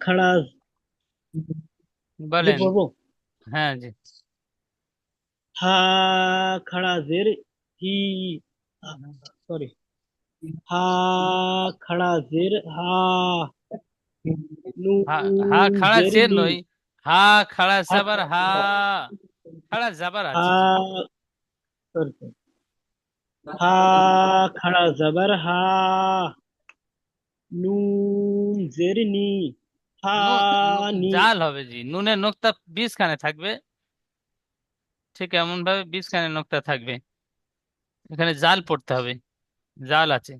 খাড়া বলেন। পড়ব হ্যাঁ জি। হা হি সরি। হা হা হা খাড়া জের জের নি নয়। হা খাড়া জাবার হা খাড়া জাবার আছে. হা খাড়া জবর হা নুন জের নি। হা নু- নি জাল হবে জি নুনের নোক্তা বিশ খানে থাকবে ঠিক এমন ভাবে বিশ খানে নোক্তা থাকবে এখানে জাল পড়তে হবে জাল আছে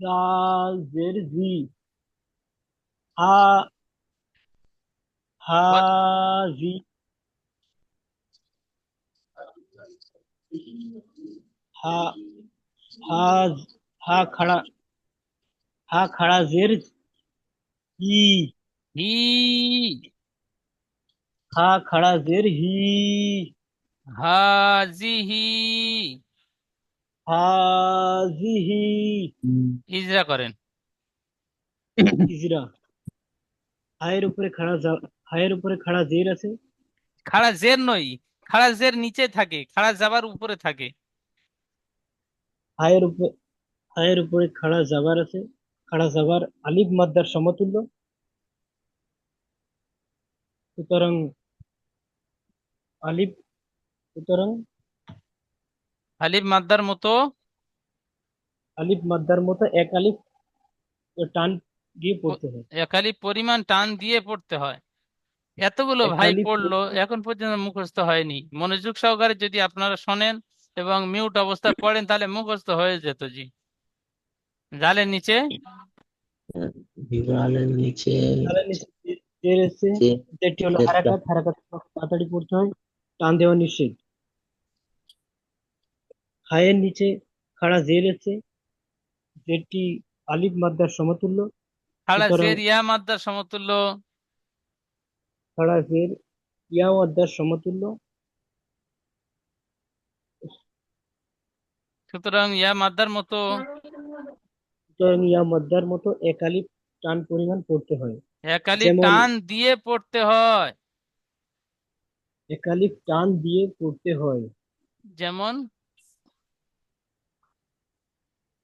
জাল জের জি হা হা বল- জি হা হা হা খাড়া হা খাড়া জের হি। হি। হা। খাড়া জের হি। হাজিহি হাজিহি ইজরা করেন। ইজরা। হায়ের উপরে খাড়া হায়ের উপরে খাড়া জের আছে। খাড়া জের নয় খাড়া জের নিচে থাকে খাড়া যাবার উপরে থাকে। হায়ের উপরে হায়ের উপরে খাড়া জাবার আছে। খাড়া জাবার আলিফ মাদ্দার সমতুল্য। সুতরাং আলিফ সুতরাং আলিফ মাদ্দার মতো আলিফ মাদ্দার মতো এক আলিফ টান দিয়ে পড়তে হয়। একালি পরিমাণ টান দিয়ে পড়তে হয়। এতগুলো ভাই পড়ল এখন পর্যন্ত মুখস্থ হয়নি। মনোযোগ সহকারে যদি আপনারা শোনেন এবং মিউট অবস্থায় পড়েন তাহলে মুখস্থ হয়ে যেত জি। জালের নিচে? বিড়ালের নিচে তাহলে নিচে জের এসছে যেটি হলো হারাকাত হারাকাত তাড়াতাড়ি পড়তে হয় টান দেওয়া নিষেধ। হায়ের নিচে খাড়া জের এসছে যেটি আলিফ মাদ্দার সমতুল্য। খাড়া সুতরাং জের ইয়া মাদ্দার সমতুল্য। খাড়া জের ইয়া মাদ্দার সমতুল্য। সুতরাং ইয়া মাদ্দার মতো সুতরাং ইয়া মাদ্দার মতো এক আলিফ টান পরিমাণ পড়তে হয়। একালি টান দিয়ে পড়তে হয়। টান দিয়ে পড়তে হয়। যেমন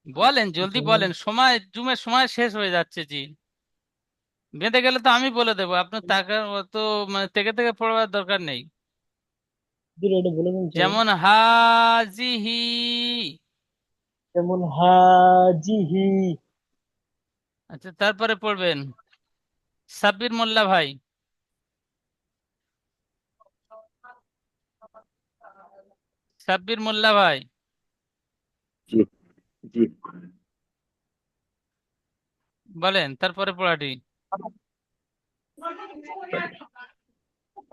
বলেন জলদি বলেন সময় জুমের সময় শেষ হয়ে যাচ্ছে জি। বেঁধে গেলে তো আমি বলে দেবো আপনার টাকা অত মানে থেকে থেকে পড়বার দরকার নেই। যেমন হাজিহি যেমন হাজিহি। আচ্ছা তারপরে পড়বেন। সাব্বির মোল্লা ভাই। সাব্বির মোল্লা ভাই। জি জি। বলেন তারপরে পড়াটি।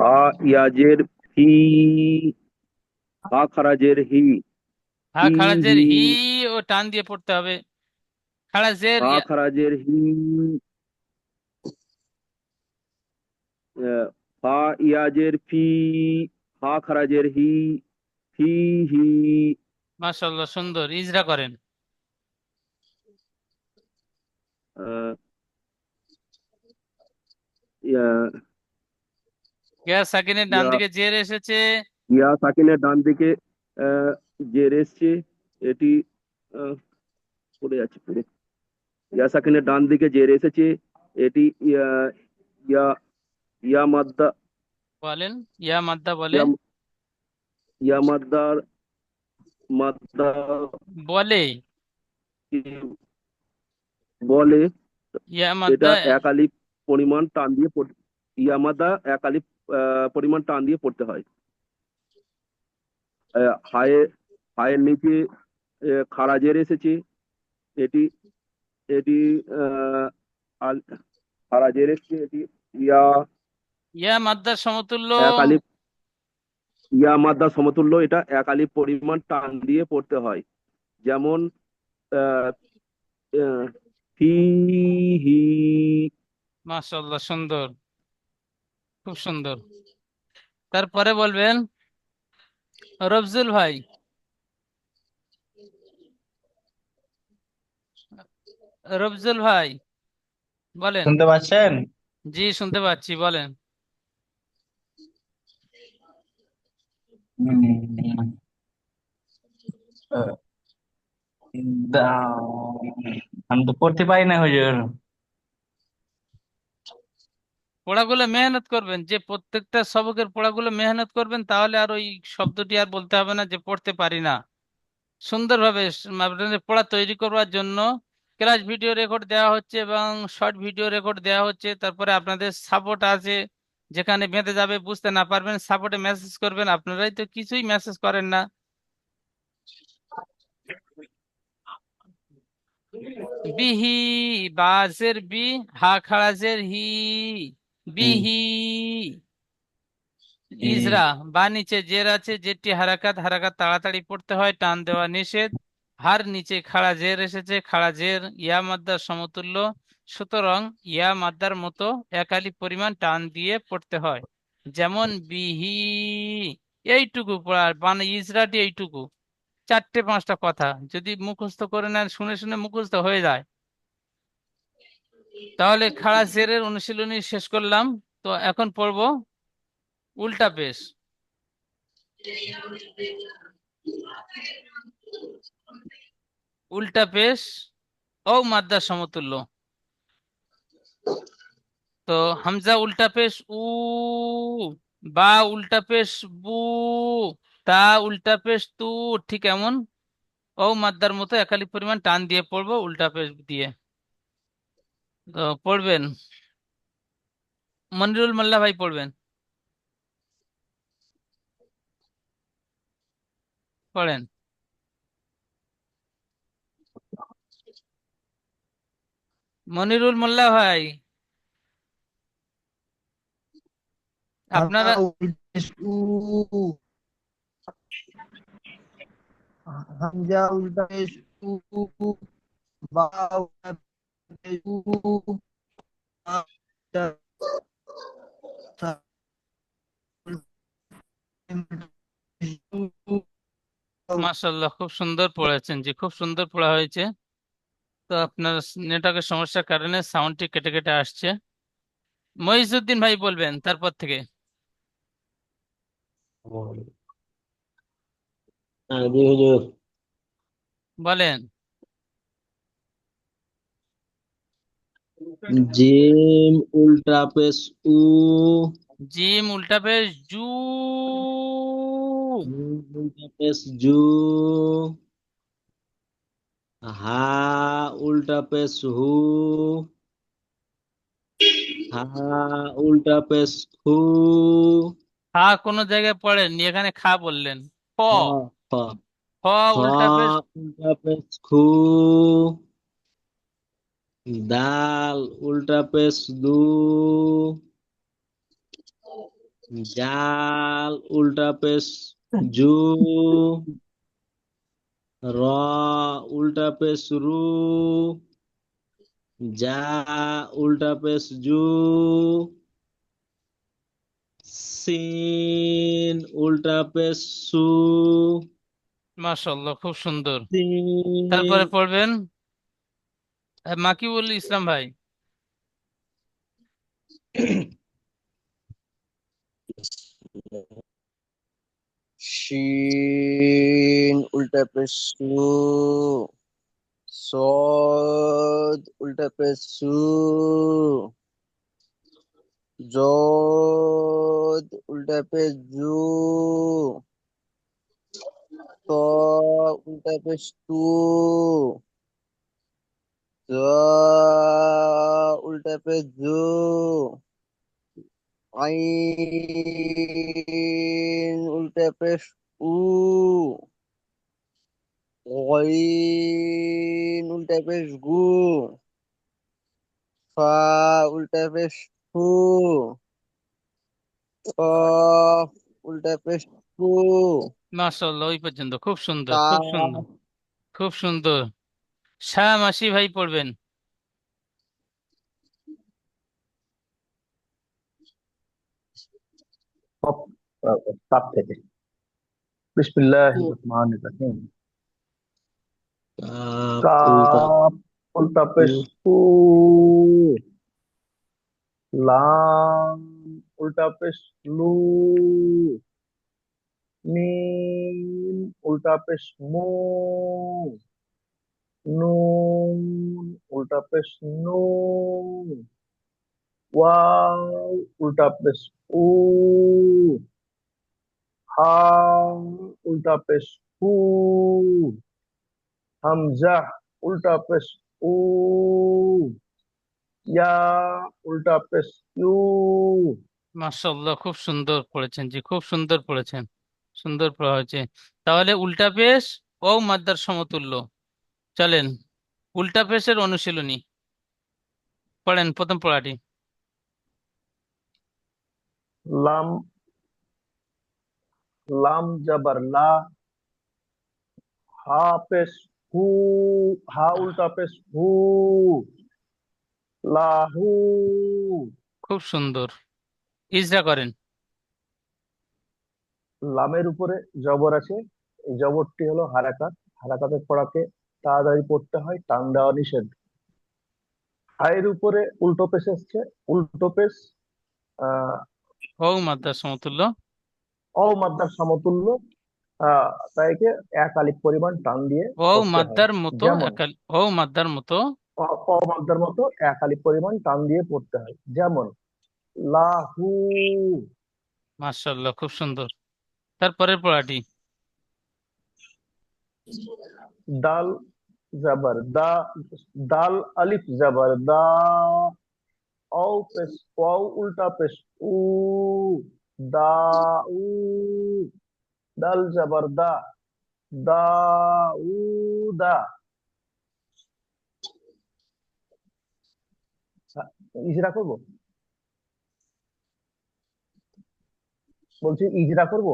আ ইয়াজের ফি আ খারাজের হি। হা হি খারাজের হি হি ও টান দিয়ে পড়তে হবে। খারাজের ইয়া- খারাজের হি ফা ইয়াজের ফি হা খারাজের হি ফি হি। মাশাআল্লাহ সুন্দর ইজরা করেন। ইয়া- সাকিনের ডান দিকে জের এসেছে। ইয়া সাকিনের ডান দিকে আহ, জের এসছে এটি পড়ে যাচ্ছে পুরো ইয়া সাকিনের ডান দিকে জের এসেছে এটি ইয়া ইয়া মাদ্দা বলেন ইয়া মাদ্দা বলে? ইয়া মাদ্দার মাদ্দা। বলে। বলে ইয়া এটা মাদ্দা এক আলিফ পরিমাণ টান দিয়ে ইয়া মাদ্দা এক আলিফ পরিমাণ টান দিয়ে পড়তে হয়। হায়ে হায়ের নিচে খাড়া জের এসেছে। এটি এটি খাড়া জের এসেছে। এটি ইয়া ইয়া মাদ্দার সমতুল্য। এক আলিফ ইয়া মাদ্দা সমতুল্য। এটা এক আলিফ পরিমাণ টান দিয়ে পড়তে হয়। যেমন আহ, ফিহি মাশাআল্লাহ সুন্দর। খুব সুন্দর। তারপরে বলবেন রফজুল ভাই রফজুল ভাই বলেন। শুনতে পাচ্ছেন? জি শুনতে পাচ্ছি বলেন। আমি তো পড়তে পারি না হুজুর। পড়াগুলো মেহনত করবেন যে প্রত্যেকটা সবকের পড়াগুলো মেহনত করবেন তাহলে আর ওই শব্দটি আর বলতে হবে না যে পড়তে পারি না। সুন্দরভাবে পড়া তৈরি করবার জন্য ক্লাস ভিডিও রেকর্ড দেওয়া হচ্ছে এবং শর্ট ভিডিও রেকর্ড দেওয়া হচ্ছে। তারপরে আপনাদের সাপোর্ট আছে যেখানে বেঁধে যাবে বুঝতে না পারবেন সাপোর্টে মেসেজ করবেন। আপনারাই তো কিছুই মেসেজ করেন না। বিহি বাজের বি হা খাড়াজের হি বিহি ইজরা বা নিচে জের আছে যেটি হারাকাত হারাকাত তাড়াতাড়ি পড়তে হয় টান দেওয়া নিষেধ। হার নিচে খাড়া জের এসেছে, খাড়া জের, ইয়া মাদ্দার সমতুল্য। সুতরাং ইয়া মাদ্দার মতো একালি পরিমাণ টান দিয়ে পড়তে হয়। যেমন বিহি, এইটুকু পড়ার মানে ইজরাটি এইটুকু। চারটে পাঁচটা কথা, যদি মুখস্থ করে নেন, শুনে শুনে মুখস্থ হয়ে যায়। তাহলে খাড়া জেরের অনুশীলনী শেষ করলাম। তো এখন পড়ব উল্টা পেশ। উল্টা পেশ। ও মাদ্দার সমতুল্য। তো হামজা উল্টা পেশ, উ, বা উল্টা পেশ, বু, তা উল্টা পেশ, তু, ঠিক এমন। ও, মাদ্দার মতো একালি পরিমাণ টান দিয়ে পড়ব, উল্টা পেশ দিয়ে। তো পড়বেন। মনিরুল মোল্লা ভাই পড়বেন। পড়েন। মনিরুল মোল্লা ভাই। আপনারা হামজা বা মাশাল্লাহ খুব সুন্দর পড়েছেন জি খুব সুন্দর পড়া হয়েছে। তো আপনার নেটওয়ার্কের সমস্যার কারণে সাউন্ডটি কেটে কেটে আসছে। মহিজুদ্দিন ভাই বলবেন তারপর থেকে। হ্যাঁ জি হুজুর। বলেন। জিম উল্টা পেশ উ। জিম উল্টা পেশ জু। উল্টা পেশ জু। হা উল্টা পেশ হু। হা উল্টা পেশ হু। খা কোনো জায়গায় পড়েননি এখানে খা বললেন। খ খ খ উল্টা পেশ। উল্টা পেশ খু দাল উল্টা পেশ দু। জাল উল্টা পেশ জু। র উল্টা পেশ রু যা উল্টা পেশ জু সিন উল্টা পেশ সু। মাশাল্লাহ খুব সুন্দর। তারপরে পড়বেন মাকিবুল ইসলাম ভাই। শিন উল্টা পেশ সদ উল্টা পেশ জদ উল্টা পেশ ত উল্টা পেশ জ উল্টা পেশ আইন উল্টা পেশ উ। গইন উল্টা পেশ গু। ফা উল্টা পেশ ফু। কফ উল্টা পেশ ফু মাশাল্লাহ ওই পর্যন্ত। খুব সুন্দর খুব সুন্দর খুব সুন্দর। শাহ মাসি ভাই পড়বেন। পেশ কু লাম উল্টা পেশ লু মিম উল্টা পেশ মু নুন উল্টা পেশ নু ওয়াও উল্টা পেশ উ হা উল্টা পেশ হু। হামজা উল্টা পেশ উ। ইয়া উল্টা পেশ ইউ। মাশাআল্লাহ, খুব সুন্দর পড়েছেন জি, খুব সুন্দর পড়েছেন। সুন্দর পড়া হয়েছে। তাহলে উল্টা পেশ ও মাদ্দার সমতুল্য। চলেন, উল্টা পেশের অনুশীলনী। পড়েন প্রথম পড়াটি। লাম লাম জবর লা হা পেশ হু হা উল্টা পেশ হু লাহু খুব সুন্দর। ইজরা করেন। লামের উপরে জবর আছে। এই জবরটি হলো হারাকাত। হারাকাতের পড়াকে তাড়াতাড়ি পড়তে হয় টান দেওয়া নিষেধ। হায়ের উপরে উল্টো পেশ এসছে। উল্টো পেশ আহ ও মাদ্দার সমতুল্য। অ মাদ্রার সমতুল্য আহ তাই একে এক আলিফ পরিমাণ টান দিয়ে ও পড়তে হয়। মাদ্দার মতো যেমন একাল- ও মাদ্দার মতো। অ- অ মাদ্রার মতো এক আলিফ পরিমাণ টান দিয়ে পড়তে হয়। যেমন লাহু। মাশাআল্লাহ খুব সুন্দর। তারপরের পড়াটি? দাল জবর দা দাল আলিফ জবর দা অও পেশ ওয়াও উল্টা পেশ উ, দা, উ, দাল জবর দা দা উ, দা। ইজরা করব? বলছি ইজরা করব?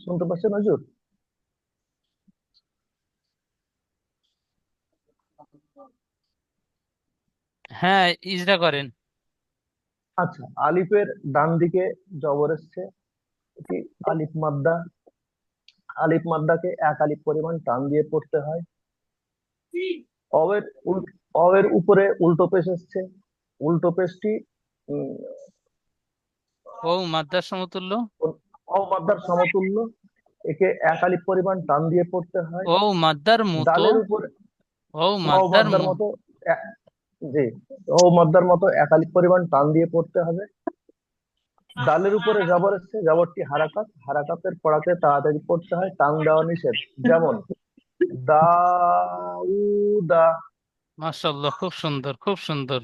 শুনতে পাচ্ছেন হুজুর? হ্যাঁ ইজরা করেন। আচ্ছা আলিফের ডান দিকে জবর এসছে। এটি আলিফ মাদ্দা। আলিফ মাদ্দাকে এক আলিফ পরিমাণ টান দিয়ে পড়তে হয়। অবের অবের উপরে উল্টো পেশ এসছে। উল্টো পেশটি ও মাদ্দার সমতুল্য? অ মাদ্দার সমতুল্য। একে এক আলিফ পরিমাণ টান দিয়ে পড়তে হয়। ও মাদ্দার মতো? ডালের উপরে ও মাদ্দার মতো জি ও মাদ্দার মতো এক আলিফ পরিমাণ টান দিয়ে পড়তে হবে। ডালের উপরে জবর এসছে জবরটি হারাকাত হারাকাতের পড়াতে তাড়াতাড়ি পড়তে হয় টান দেওয়া নিষেধ। যেমন দাউদা। মাশাআল্লাহ খুব সুন্দর খুব সুন্দর।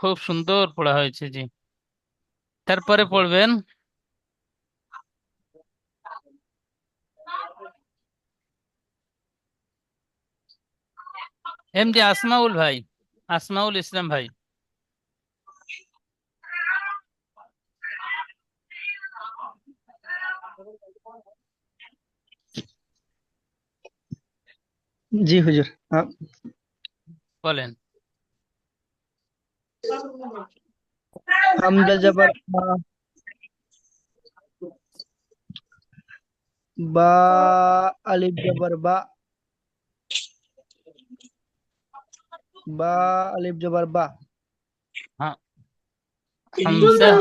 খুব সুন্দর পড়া হয়েছে জি। তারপরে পড়বেন? এমডি আসমাউল ভাই আসমাউল ইসলাম ভাই। জি হুজুর। বলেন। হামজা জবর বা আলিফ জবর বা বা আলিফ জবর বা। হ্যাঁ হামজা।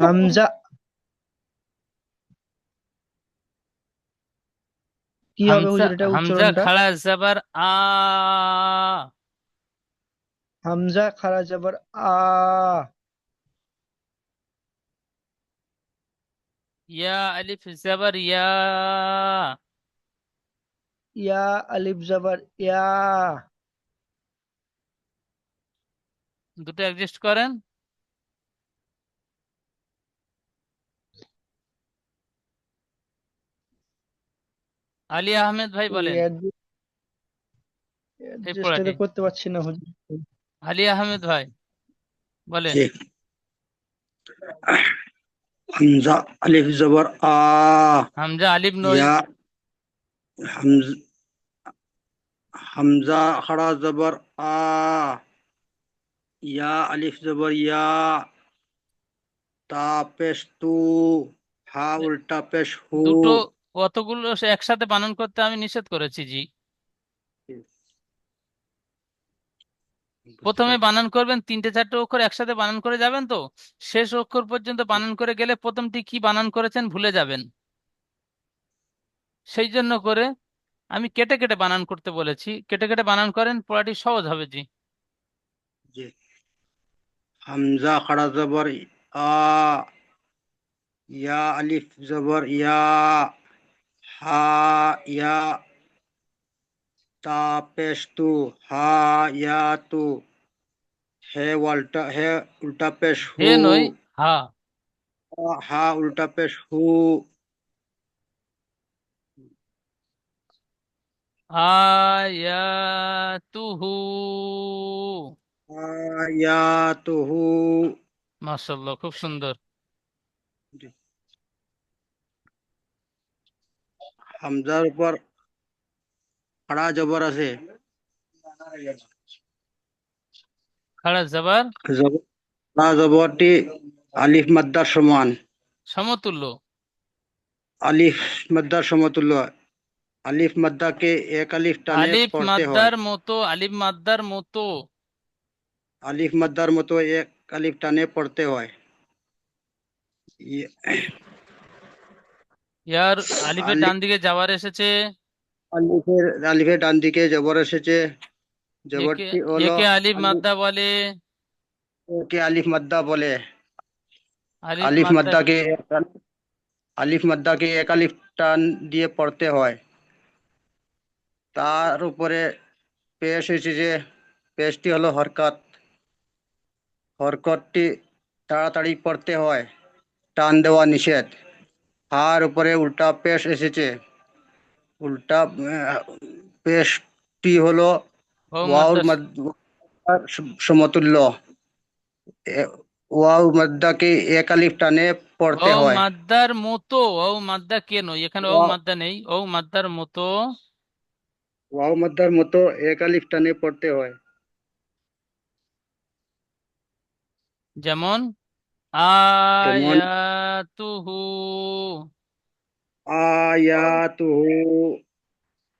হামজা। কি হবে হুজুর এটা হামজা উচ্চারণটা? খাড়া জবর আ। হামজা খারা জবর আ। ইয়া আলিফ জবর ইয়া। ইয়া আলিফ জবর ইয়া দুটো অ্যাডজাস্ট করেন। আলী আহমেদ ভাই বলেন। এই পড়াটি করতে পারছি না হুজুর। আলী আহমেদ ভাই বলেন। হামজা আলিফ জবর আ। হামজা আলিফ নই। ইয়া হামজ খাড়া জবর আলিফ জবর ইয়া, তা পেশ তু, হা উল্টা পেশ হু। দুটো অতগুলো একসাথে বানান করতে আমি নিষেধ করেছি জি। প্রথমে বানান করবেন, তিনটে চারটে অক্ষর একসাথে বানান করে যাবেন তো। শেষ অক্ষর পর্যন্ত বানান করে গেলে প্রথমটি কি বানান করেছেন ভুলে যাবেন। সেই জন্য করে আমি কেটে কেটে বানান করতে বলেছি। কেটে কেটে বানান করেন পড়াটি সহজ হবে জি। জি। হামজা খাড়া জবর আ ইয়া আলিফ জবর ইয়া হা ইয়া তা পেশ তু হা ইয়া তু হে উল্টা হে উল্টা পেশ হু হে নয় হা হা উল্টা পেশ হু আয়াতুহু আয়াতুহু মাশাআল্লাহ খুব সুন্দর। হামজার উপর খাড়া জবর আছে। খাড়া জবর? খাড়া জবরটি আলিফ মাদ্দার সমান। সমতুল্য। আলিফ মাদ্দার সমতুল্য। আলিফ মাদ্দাকে এক আলিফ টানে আলিফ পড়তে হয় মাদ্দার মতো আলিফ মাদ্দার মতো আলিফ মাদ্দার মতো এক আলিফ টানে পড়তে হয় ইয়ে- ইয়ার আলিফের আলিফ- ডান দিকে যাওয়ার এসেছে আলিফের আলিফের ডান দিকে জবর এসেছে একে জবরটি হলো একে আলিফ মাদ্দা বলে একে আলিফ মাদ্দা বলে আলিফ আলিফ মাদ্দা মাদ্দাকে এক আল- আলিফ মাদ্দাকে এক আলিফ টান দিয়ে পড়তে হয় তার উপরে পেশ হয়েছে যে পেশটি হলো হরকত। হরকতটি তাড়াতাড়ি পড়তে হয় টান দেওয়া নিষেধ। হার উপরে উল্টা পেশ এসেছে। উল্টা পেশটি হলো ওয়াউর সমতুল্য। ওয়াউ মাদ্দাকে এক আলিফ টানে পড়তে হয়। মাদ্দার মতো ও মাদ্দা কেন? এখানে ও মাদ্দা নেই। ও মাদ্দার মতো। ওয়াও মাদ্দার মতো এক আলিফ টানে পড়তে হয় যেমন যেমন আয়াতুহু আয়াতুহু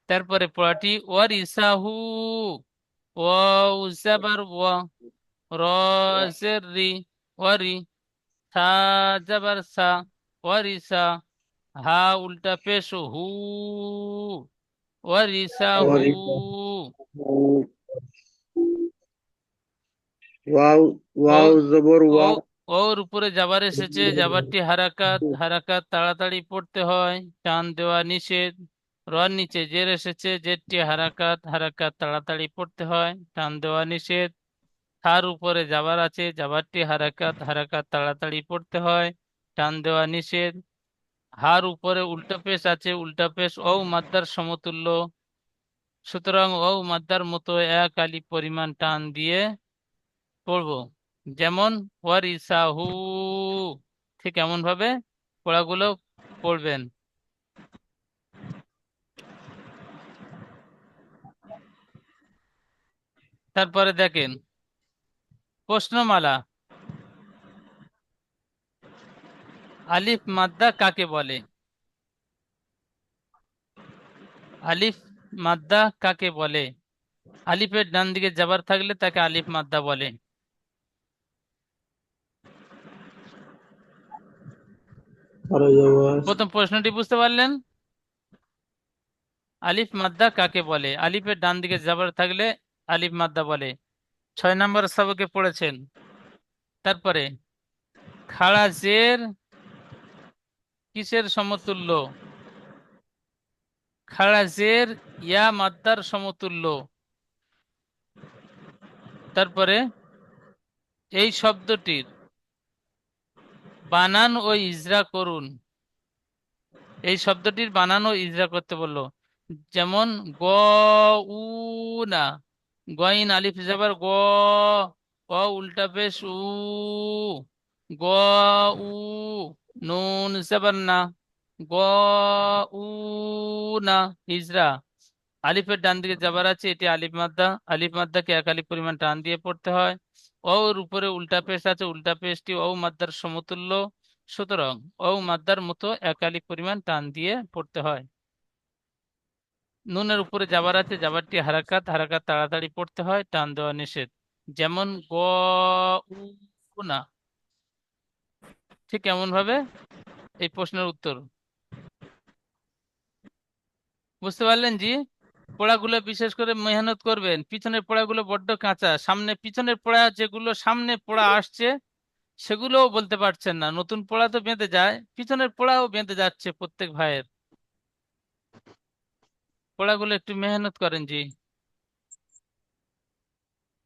তারপরে পড়াটি ওয়ারিসাহু ওয়াও জাবার ওয়া র জের রি ওয়ারি সা জাবার সা ওয়ারিসা হা উল্টা পেশ হু ওয়ারিসাহু ওয়াও ওয়াও জবর ও ওয়াও ওর উপরে যাবার এসেছে যাবারটি হারাকাত হারাকাত তাড়াতাড়ি পড়তে হয় টান দেওয়া নিষেধ রর নিচে জের এসেছে জেরটি হারাকাত হারাকাত তাড়াতাড়ি পড়তে হয় টান দেওয়া নিষেধ তার উপরে যাবার আছে যাবারটি হারাকাত হারাকাত তাড়াতাড়ি পড়তে হয় টান দেওয়া নিষেধ হার উপরে উল্টা পেশ আছে, উল্টা পেশ ও মাদ্দার সমতুল্য। সুতরাং ও মাদ্দার মতো এক আলিফ পরিমাণ টান দিয়ে পড়ব। যেমন, ওয়ারিসাহু, ঠিক এমন ভাবে পড়াগুলো পড়বেন। তারপরে দেখেন, প্রশ্নমালা। আলিফ মাদ্দা কাকে বলে? আলিফ মাদ্দা কাকে বলে? আলিফের ডান দিকে যাবার থাকলে তাকে আলিফ মাদ্দা বলে। প্রথম প্রশ্নটি বুঝতে পারলেন? আলিফ মাদ্দা কাকে বলে? আলিফের ডান দিকে যাবার থাকলে আলিফ মাদ্দা বলে। ছয় নম্বর সবকে পড়েছেন। তারপরে খাড়া জের কিসের সমতুল্য? খাড়া জের ইয়া মাদ্দার সমতুল্য। তারপরে, এই শব্দটির বানান ও ইজরা করুন। এই শব্দটির বানান ও ইজরা করতে বলল, যেমন গ, উ, না। গইন, আলিফ, জাবার গ গ উল্টা পেশ উ। গ, উ। নুন জাবার না গ উ না ইজরা আলিফের ডান দিকে যাবার আছে, এটি আলিফ মাদ্দা। আলিফ মাদ্দাকে এক পরিমাণ টান দিয়ে পড়তে হয়। ওর উপরে উল্টা পেশ আছে, উল্টা পেশটি ও মাদ্দার সমতুল্য। সুতরাং ও মাদ্দার মতো এক পরিমাণ টান দিয়ে পড়তে হয়। নুনের উপরে জাবার আছে জাবারটি হারাকাত। হারাকাত তাড়াতাড়ি পড়তে হয়, টান দেওয়া নিষেধ। যেমন গ উ না ঠিক এমন ভাবে এই প্রশ্নের উত্তর। বুঝতে পারলেন জি? পড়াগুলো বিশেষ করে মেহনত করবেন। পিছনের পড়াগুলো বড্ড কাঁচা। সামনে পিছনের পড়া যেগুলো সামনে পড়া আসছে, সেগুলোও বলতে পারছেন না। নতুন পড়া তো বেঁধে যায়, পিছনের পড়াও বেঁধে যাচ্ছে প্রত্যেক ভাইয়ের। পড়াগুলো একটু মেহনত করেন জি।